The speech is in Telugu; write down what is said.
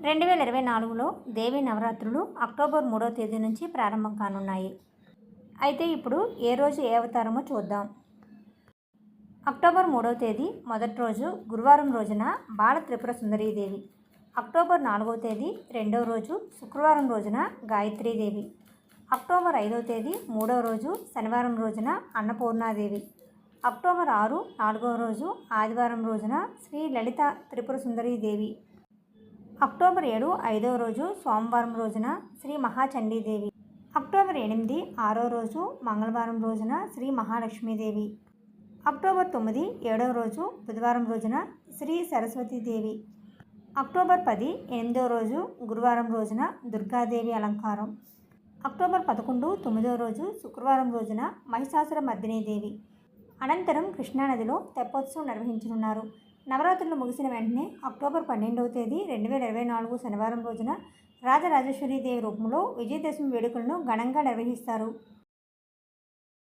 రెండు వేల ఇరవై నాలుగులో దేవి నవరాత్రులు అక్టోబర్ మూడవ తేదీ నుంచి ప్రారంభం కానున్నాయి. అయితే ఇప్పుడు ఏ రోజు ఏ అవతారమో చూద్దాం. అక్టోబర్ మూడవ తేదీ మొదటి రోజు గురువారం రోజున బాల త్రిపుర సుందరీదేవి అక్టోబర్ నాలుగవ తేదీ రెండవ రోజు శుక్రవారం రోజున గాయత్రీదేవి అక్టోబర్ ఐదవ తేదీ మూడవ రోజు శనివారం రోజున అన్నపూర్ణాదేవి అక్టోబర్ ఆరు నాలుగవ రోజు ఆదివారం రోజున శ్రీ లలిత త్రిపుర సుందరీదేవి అక్టోబర్ ఏడు ఐదవ రోజు సోమవారం రోజున శ్రీ మహాచండీదేవి. అక్టోబర్ ఎనిమిది ఆరో రోజు మంగళవారం రోజున శ్రీ మహాలక్ష్మీదేవి. అక్టోబర్ తొమ్మిది ఏడవ రోజు బుధవారం రోజున శ్రీ సరస్వతీదేవి. అక్టోబర్ పది ఎనిమిదవ రోజు గురువారం రోజున దుర్గాదేవి అలంకారం. అక్టోబర్ పదకొండు తొమ్మిదవ రోజు శుక్రవారం రోజున మహిషాసుర మర్దినీదేవి. అనంతరం కృష్ణానదిలో తెప్పోత్సవం నిర్వహించనున్నారు. నవరాత్రులు ముగిసిన వెంటనే అక్టోబర్ పన్నెండవ తేదీ రెండు వేల ఇరవై నాలుగు శనివారం రోజున రాజరాజేశ్వరి దేవి రూపంలో విజయదశమి వేడుకలను ఘనంగా నిర్వహిస్తారు.